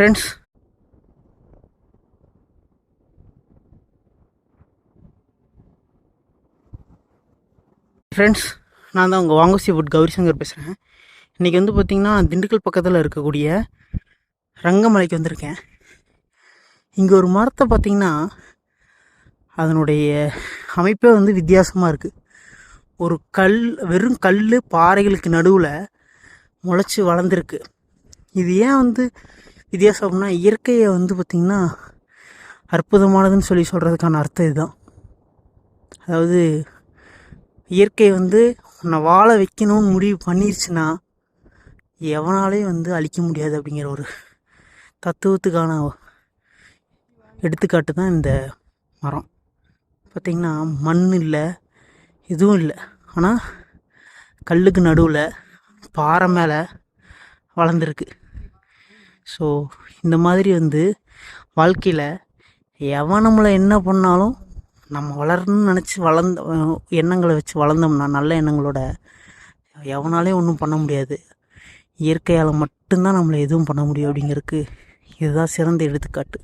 Friends friends நான் தான் உங்கள் வாங்குசி ஃபுட் கௌரி சங்கர் பேசுகிறேன் இன்றைக்கி வந்து பார்த்திங்கன்னா திண்டுக்கல் பக்கத்தில் இருக்கக்கூடிய ரங்கமலைக்கு வந்திருக்கேன். இங்கே ஒரு மரத்தை பார்த்திங்கன்னா அதனுடைய அமைப்பே வந்து வித்தியாசமாக இருக்குது ஒரு கல் வெறும் கல் பாறைகளுக்கு நடுவில் முளைச்சி வளர்ந்துருக்கு. இது ஏன் வந்து வித்தியாசம் அப்படின்னா இயற்கையை வந்து பார்த்திங்கன்னா அற்புதமானதுன்னு சொல்லி சொல்கிறதுக்கான அர்த்தம் இதுதான். அதாவது இயற்கை வந்து உன்னை வாழ வைக்கணும்னு முடிவு பண்ணிருச்சுன்னா எவனாலையும் வந்து அழிக்க முடியாது அப்படிங்கிற ஒரு தத்துவத்துக்கான எடுத்துக்காட்டு தான் இந்த மரம். பார்த்திங்கன்னா மண் இல்லை எதுவும் இல்லை. ஆனால் கல்லுக்கு நடுவில் பாறை மேலே வளர்ந்துருக்கு. ஸோ இந்த மாதிரி வந்து வாழ்க்கையில் எவன் நம்மளை என்ன பண்ணாலும் நம்ம வளரணும்னு நினச்சி வளர்ந்த எண்ணங்களை வச்சு வளர்ந்தோம்னா நல்ல எண்ணங்களோட எவனாலே ஒன்றும் பண்ண முடியாது. இயற்கையால் மட்டும்தான் நம்மளை எதுவும் பண்ண முடியும் அப்படிங்கிறதுக்கு இதுதான் சிறந்த எடுத்துக்காட்டு.